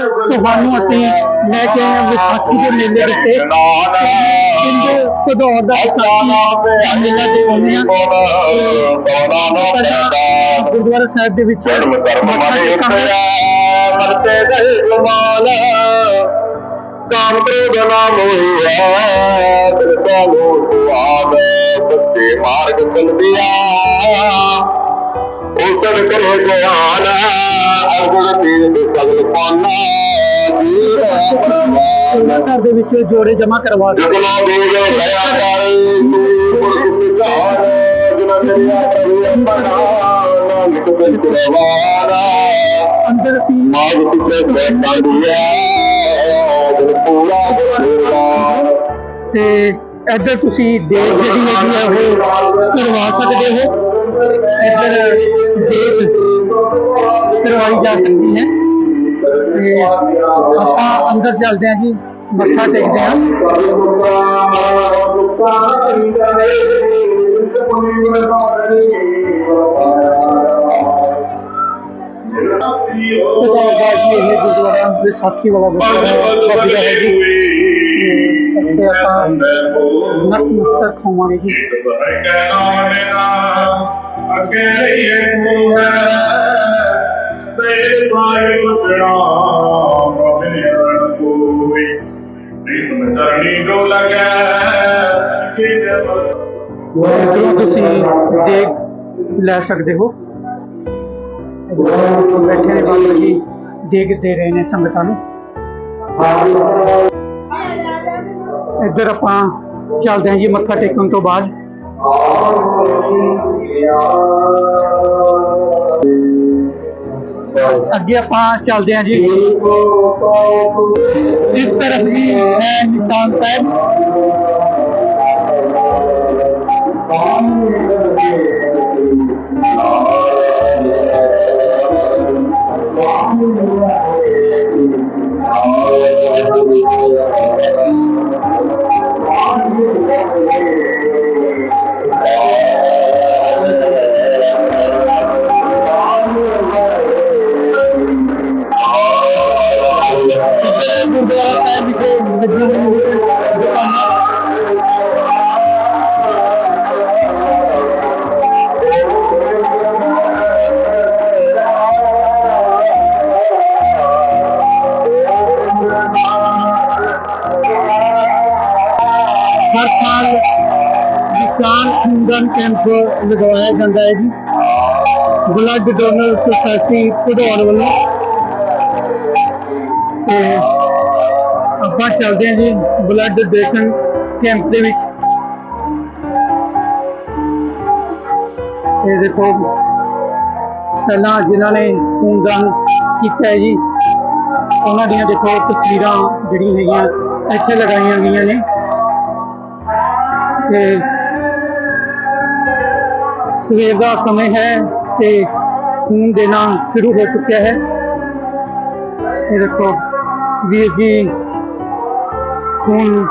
ਤੁਹਾਨੂੰ ਅਸੀਂ ਲੈ ਕੇ ਆਏ ਹਾਂ ਵਿਸਾਖੀ ਦੇ ਮੇਲੇ ਵਿੱਚ ਪਿੰਡ ਘਦੌਰ ਦਾ ਵਿਸਾਖੀ ਮੇਲਾ ਦਿਖਾਉਂਦੇ ਹਾਂ। ਪਹਿਲਾਂ ਗੁਰਦੁਆਰਾ ਸਾਹਿਬ ਦੇ ਵਿੱਚ ਮੱਥਾ ਟੇਕਾਂਗੇ ਮਰਤੇ ਦੇ ਕਮਾਲ ਕਾਮਰੇ ਦਾ ਨਾਮ ਹੋਇਆ ਦਰਦਾ ਲੋ ਸੁਆਦ ਸੱਚੇ ਮਾਰਗ ਚਲਦਿਆ ਉਸਨ ਕਰੇ ਗਿਆਨ ਅਰਗੁਣ ਪੀਰ ਦੇ ਸਗਲ ਪਾਨਾ ਜੀਵ ਉਹਨਾਂ ਘਰ ਦੇ ਵਿੱਚ ਜੋੜੇ ਜਮ੍ਹਾਂ ਕਰਵਾ ਕੇ ਜਗਨਾ ਦੇਵ ਦਇਆ ਕਰ ਗੁਰੂ ਪਿਆਰ ਜਨਾ ਦਇਆ ਕਰੇ ਬਣਾ ਨਾਨਕ ਬਿਨ ਵਾਰਾ ਅੰਦਰ ਅਸੀਂ ਮਾਗ ਪਿਛੇ ਬੈਠਾ ਦਿਆ ਦਿਲ ਪੂਰਾ ਪੂਰਾ ਤੇ ਇੱਧਰ ਤੁਸੀਂ ਦੇਖ ਜਿਹੜੀ ਹੈਗੀ ਆ ਉਹ ਕਰਵਾ ਸਕਦੇ ਹੋ ਇੱਧਰ ਦੇਖ ਕਰਵਾਈ ਜਾ ਸਕਦੀ ਹੈ ਤੇ ਆਪਾਂ ਅੰਦਰ ਚੱਲਦੇ ਹਾਂ ਜੀ ਮੱਥਾ ਟੇਕਦੇ ਹਾਂ ਪਤਾ ਜੀ ਇਹ ਗੁਰਦੁਆਰਾ ਵਿਸਾਖੀ ਵਾਲਾ ਗੁਰਦੁਆਰਾ ਬਾਬਾ ਜੀ ਦਾ ਹੈ ਜੀ ਤੇ ਇੱਥੇ ਆਪਾਂ ਨਤਮਸਤਕ ਹੋਵਾਂਗੇ ਜੀ ਇੱਧਰੋਂ ਤੁਸੀਂ ਦੇਖ ਲੈ ਸਕਦੇ ਹੋ। ਬੈਠੇ ਨੇ ਬਾਬਾ ਜੀ ਦੇਖ ਦੇ ਰਹੇ ਨੇ ਸੰਗਤਾਂ ਨੂੰ। ਇੱਧਰ ਆਪਾਂ ਚੱਲਦੇ ਹਾਂ ਜੀ ਮੱਥਾ ਟੇਕਣ ਤੋਂ ਬਾਅਦ। ਅੱਗੇ ਆਪਾਂ ਚੱਲਦੇ ਹਾਂ ਜੀ। ਇਸ ਤਰਫ ਵੀ ਹੈ ਨਿਸ਼ਾਨ ਸਾਹਿਬ। ਗੁਰਦੁਆਰਾ ਸਾਹਿਬ ਵਿਖੇ ਲੱਗੀਆਂ ਹੋਈਆਂ ਦੁਕਾਨਾਂ ਹਰ ਸਾਲ ਕਿਸਾਨ ਖੂਨਦਾਨ ਕੈਂਪ ਲਗਵਾਇਆ ਜਾਂਦਾ ਹੈ ਜੀ ਬਲੱਡ ਡੋਨਰ ਸੁਸਾਇਟੀ ਭਦੌੜ ਚੱਲਦੇ ਹਾਂ ਜੀ ਬਲੱਡ ਡੋਨੇਸ਼ਨ ਕੈਂਪ ਦੇ ਵਿੱਚ। ਇਹ ਦੇਖੋ, ਪਹਿਲਾਂ ਜਿਨ੍ਹਾਂ ਨੇ ਖੂਨਦਾਨ ਕੀਤਾ ਹੈ ਜੀ, ਉਹਨਾਂ ਦੀਆਂ ਦੇਖੋ ਤਸਵੀਰਾਂ ਜਿਹੜੀਆਂ ਹੈਗੀਆਂ ਇੱਥੇ ਲਗਾਈਆਂ ਗਈਆਂ ਨੇ। ਤੇ ਸਵੇਰ ਦਾ ਸਮੇਂ ਹੈ ਤੇ ਖੂਨ ਦੇਣਾ ਸ਼ੁਰੂ ਹੋ ਚੁੱਕਿਆ ਹੈ। ਇਹ ਦੇਖੋ, ਵੀਰ ਜੀ ਖੂਨ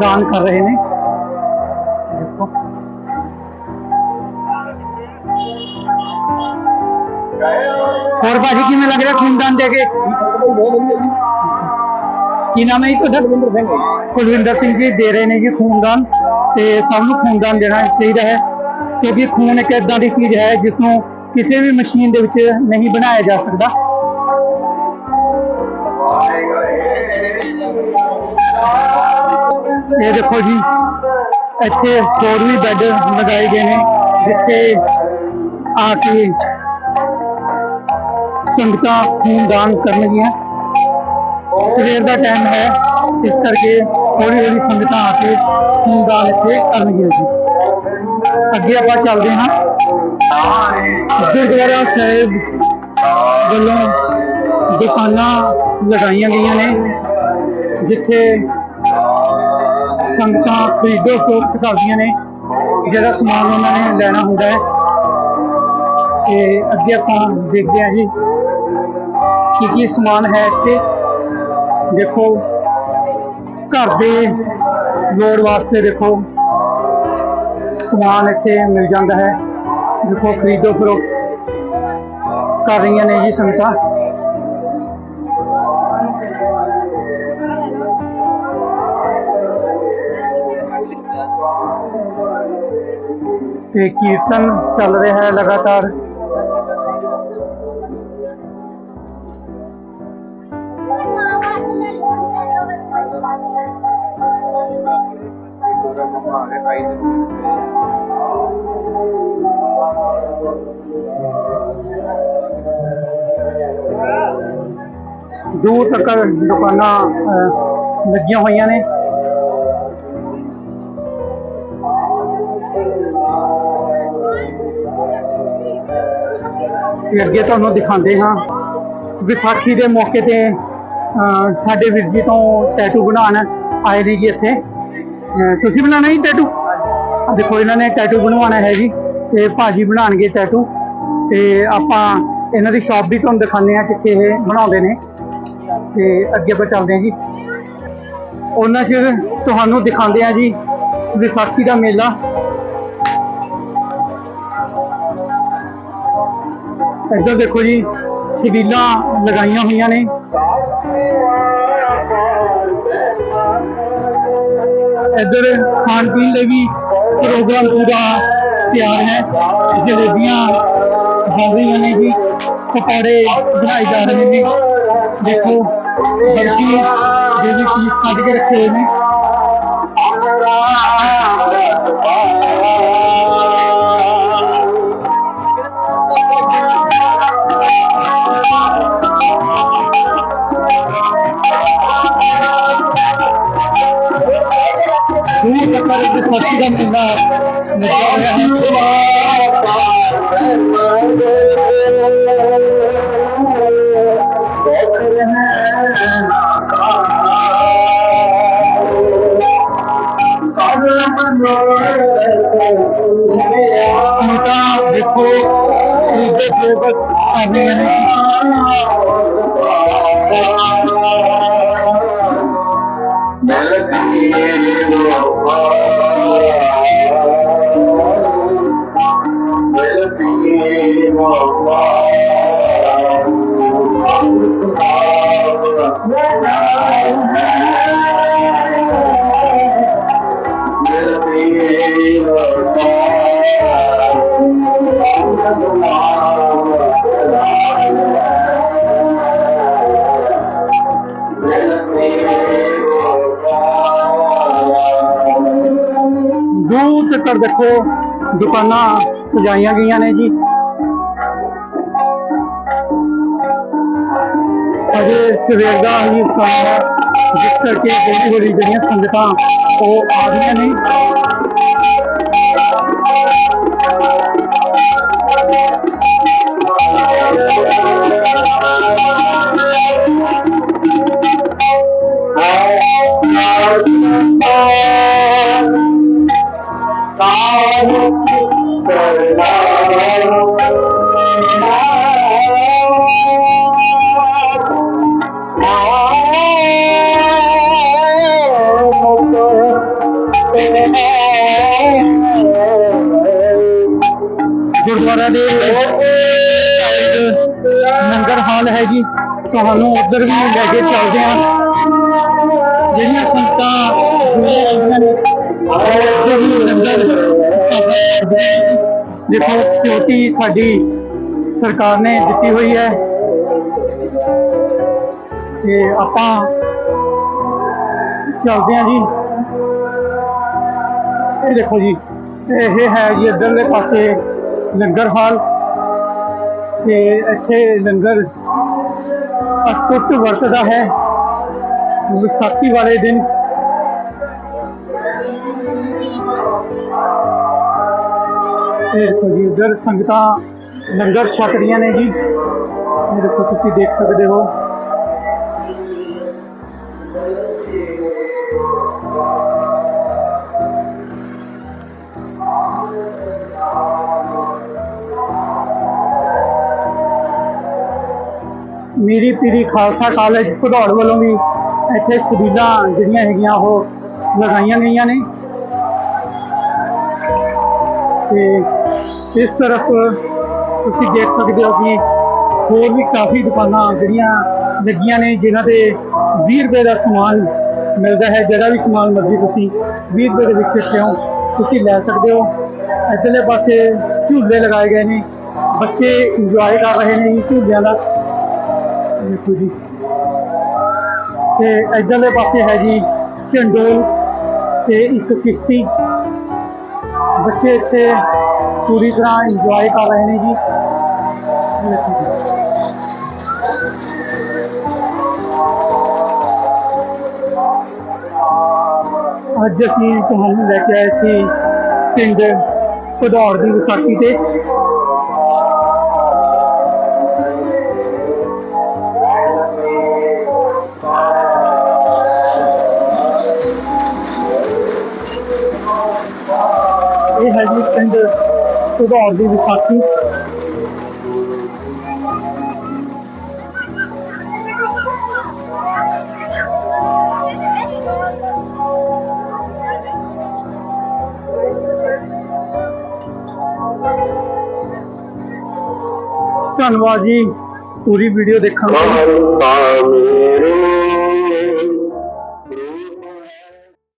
ਦਾਨ ਕਰ ਰਹੇ ਨੇ। ਦੇਖੋ। ਹੋਰ ਭਾਜੀ ਕਿਵੇਂ ਲੱਗ ਰਿਹਾ ਖੂਨਦਾਨ ਦੇ ਕੇ? ਕੀ ਨਾਮ ਹੈ ਜੀ ਤੁਹਾਡਾ? ਕੁਲਵਿੰਦਰ ਸਿੰਘ ਕੁਲਵਿੰਦਰ ਸਿੰਘ ਜੀ ਦੇ ਰਹੇ ਨੇ ਜੀ ਖੂਨਦਾਨ ਤੇ ਸਭ ਨੂੰ ਖੂਨਦਾਨ ਦੇਣਾ ਚਾਹੀਦਾ ਹੈ ਕਿਉਂਕਿ ਖੂਨ ਇੱਕ ਇਦਾਂ ਦੀ ਚੀਜ਼ ਹੈ ਜਿਸ ਨੂੰ ਕਿਸੇ ਵੀ ਮਸ਼ੀਨ ਦੇ ਵਿੱਚ ਨਹੀਂ ਬਣਾਇਆ ਜਾ ਸਕਦਾ। ਇਹ ਦੇਖੋ ਜੀ, ਇੱਥੇ ਹੋਰ ਵੀ ਬੈੱਡ ਲਗਾਏ ਗਏ ਨੇ, ਜਿੱਥੇ ਆ ਕੇ ਸੰਗਤਾਂ ਖੂਨਦਾਨ ਕਰਨਗੀਆਂ। ਸਵੇਰ ਦਾ ਟਾਈਮ ਹੈ, ਇਸ ਕਰਕੇ ਹੌਲੀ ਹੌਲੀ ਸੰਗਤਾਂ ਆ ਕੇ ਖੂਨਦਾਨ ਇੱਥੇ ਕਰਨਗੀਆਂ ਜੀ। ਅੱਗੇ ਆਪਾਂ ਚੱਲਦੇ ਹਾਂ। ਗੁਰਦੁਆਰਾ ਸਾਹਿਬ ਵੱਲੋਂ ਦੁਕਾਨਾਂ ਲਗਾਈਆਂ ਗਈਆਂ ਨੇ, ਜਿੱਥੇ ਸੰਗਤਾਂ ਖਰੀਦੋ ਫਰੋਖਤ ਕਰਦੀਆਂ ਨੇ, ਜਿਹੜਾ ਸਮਾਨ ਉਹਨਾਂ ਨੇ ਲੈਣਾ ਹੁੰਦਾ ਹੈ। ਤੇ ਅੱਗੇ ਆਪਾਂ ਦੇਖਦੇ ਹਾਂ ਜੀ, ਕੀ ਕੀ ਸਮਾਨ ਹੈ ਇੱਥੇ। ਦੇਖੋ, ਘਰ ਦੇ ਲੋੜ ਵਾਸਤੇ ਦੇਖੋ, ਸਮਾਨ ਇੱਥੇ ਮਿਲ ਜਾਂਦਾ ਹੈ। ਦੇਖੋ, ਖਰੀਦੋ ਫਰੋਖਤ ਕਰ ਰਹੀਆਂ ਨੇ ਜੀ ਸੰਗਤਾਂ। ਤੇ ਕੀਰਤਨ ਚੱਲ ਰਿਹਾ ਹੈ ਲਗਾਤਾਰ ਦੂਰ ਤੱਕ ਦੁਕਾਨਾਂ ਅਹ, ਲੱਗੀਆਂ ਹੋਈਆਂ ਤੇ ਅੱਗੇ ਤੁਹਾਨੂੰ ਦਿਖਾਉਂਦੇ ਹਾਂ। ਵਿਸਾਖੀ ਦੇ ਮੌਕੇ ਤੇ ਸਾਡੇ ਵੀਰ ਜੀ ਤੋਂ ਟੈਟੂ ਬਣਾਉਣ ਆਏ ਨੇ ਜੀ ਇੱਥੇ। ਤੁਸੀਂ ਬਣਾਉਣਾ ਜੀ ਟੈਟੂ ਦੇਖੋ, ਇਹਨਾਂ ਨੇ ਟੈਟੂ ਬਣਵਾਉਣਾ ਹੈ ਜੀ। ਤੇ ਭਾਜੀ ਬਣਾਉਣਗੇ ਟੈਟੂ ਤੇ ਆਪਾਂ ਇਹਨਾਂ ਦੀ ਸ਼ਾਪ ਵੀ ਤੁਹਾਨੂੰ ਦਿਖਾਉਂਦੇ ਆ ਕਿੱਥੇ ਇਹ ਬਣਾਉਂਦੇ ਨੇ। ਤੇ ਅੱਗੇ ਆਪਾਂ ਚੱਲਦੇ ਹਾਂ ਜੀ। ਉਹਨਾਂ ਚਿਰ ਤੁਹਾਨੂੰ ਦਿਖਾਉਂਦੇ ਆ ਜੀ ਵਿਸਾਖੀ ਦਾ ਮੇਲਾ। ਇੱਧਰ ਦੇਖੋ ਜੀ, ਛਬੀਲਾਂ ਲਗਾਈਆਂ ਹੋਈਆਂ ਨੇ। ਇੱਧਰ ਖਾਣ ਪੀਣ ਲਈ ਵੀ ਪ੍ਰੋਗਰਾਮ ਪੂਰਾ ਤਿਆਰ ਹੈ। ਜਲੇਬੀਆਂ ਬਣ ਰਹੀਆਂ ਨੇ ਜੀ, ਪਕੌੜੇ ਬਣਾਏ ਜਾ ਰਹੇ ਨੇ। ਦੇਖੋ, ਬਰਫੀ ਦੇ ਵੀ ਪੀਸ ਕੱਢ ਕੇ ਰੱਖੇ ਨੇ। ਦੂਰ ਤੱਕ ਵਿਸਾਖੀ ਦਾ ਮੇਲਾ ਲੱਗਿਆ ਹੋਇਆ ਹੈ ਮਤਾ ਦੇਖੋ ਇਹਦੇ ਜੋਗਤ ਅਜੇ ਸਵੇਰ ਦਾ ਹੀ ਸਮਾਂ ਜਿਸ ਕਰਕੇ ਹੌਲੀ ਹੌਲੀ ਜਿਹੜੀਆਂ ਸੰਗਤਾਂ ਉਹ ਆ ਰਹੀਆਂ ਨੇ। ਤੁਹਾਨੂੰ ਉੱਧਰ ਵੀ ਲੈ ਕੇ ਚੱਲਦੇ ਹਾਂ। ਜਿਹੜੀਆਂ ਸੰਗਤਾਂ ਜੁੜੀਆਂ ਰਹਿੰਦੀਆਂ ਨੇ ਉੱਧਰ ਵੀ ਲੰਗਰ ਦੇਖੋ, ਸਿਕਿਉਰਿਟੀ ਸਾਡੀ ਸਰਕਾਰ ਨੇ ਦਿੱਤੀ ਹੋਈ ਹੈ। ਤੇ ਆਪਾਂ ਚੱਲਦੇ ਹਾਂ ਜੀ। ਇਹ ਦੇਖੋ ਜੀ, ਇਹ ਹੈ ਜੀ ਇੱਧਰਲੇ ਪਾਸੇ ਲੰਗਰ ਹਾਲ। ਤੇ ਇੱਥੇ ਲੰਗਰ ਅਟੁੱਟ ਵਰਤਦਾ ਹੈ। ਵਿਸਾਖੀ ਵਾਲੇ ਦਿਨ ਇਹ ਦੇਖੋ ਜੀ, ਇੱਧਰ ਸੰਗਤਾਂ ਲੰਗਰ ਛਕ ਰਹੀਆਂ ਨੇ ਜੀ। ਇਹ ਦੇਖੋ, ਤੁਸੀਂ ਦੇਖ ਸਕਦੇ ਹੋ। ਪੀਰੀ ਪੀਰੀ ਖਾਲਸਾ ਕਾਲਜ ਭਦੌੜ ਵੱਲੋਂ ਵੀ ਇੱਥੇ ਛਬੀਲਾਂ ਜਿਹੜੀਆਂ ਹੈਗੀਆਂ ਉਹ ਲਗਾਈਆਂ ਗਈਆਂ ਨੇ। ਤੇ ਇਸ ਤਰਫ ਤੁਸੀਂ ਦੇਖ ਸਕਦੇ ਹੋ ਕਿ ਹੋਰ ਵੀ ਕਾਫੀ ਦੁਕਾਨਾਂ ਜਿਹੜੀਆਂ ਲੱਗੀਆਂ ਨੇ, ਜਿਨ੍ਹਾਂ ਤੇ 20 ਰੁਪਏ ਦਾ ਸਮਾਨ ਮਿਲਦਾ ਹੈ। ਜਿਹੜਾ ਵੀ ਸਮਾਨ ਮਰਜ਼ੀ ਤੁਸੀਂ 20 ਰੁਪਏ ਦੇ ਵਿੱਚ ਕਿਉਂ ਤੁਸੀਂ ਲੈ ਸਕਦੇ ਹੋ। ਇੱਧਰਲੇ ਪਾਸੇ ਝੂਲੇ ਲਗਾਏ ਗਏ ਨੇ। ਬੱਚੇ ਇੰਜੋਏ ਕਰ ਰਹੇ ਨੇ ਝੂਲਿਆਂ ਦਾ। ਦੇਖੋ ਜੀ। ਤੇ ਇੱਧਰਲੇ ਪਾਸੇ ਹੈ ਜੀ ਝੰਡੋਲ ਤੇ ਇੱਕ ਕਿਸ਼ਤੀ। ਬੱਚੇ ਇੱਥੇ ਪੂਰੀ ਤਰ੍ਹਾਂ ਇੰਜੋਏ ਕਰ ਰਹੇ ਨੇ ਜੀ। ਜੀ ਅੱਜ ਅਸੀਂ ਤੁਹਾਨੂੰ ਲੈ ਕੇ ਆਏ ਸੀ ਪਿੰਡ ਭਦੌੜ ਦੀ ਵਿਸਾਖੀ ਤੇ। ਭਦੌੜ ਦੀ ਵਿਸਾਖੀ। ਧੰਨਵਾਦ ਜੀ। ਪੂਰੀ ਵੀਡੀਓ ਦੇਖਣ ਲਈ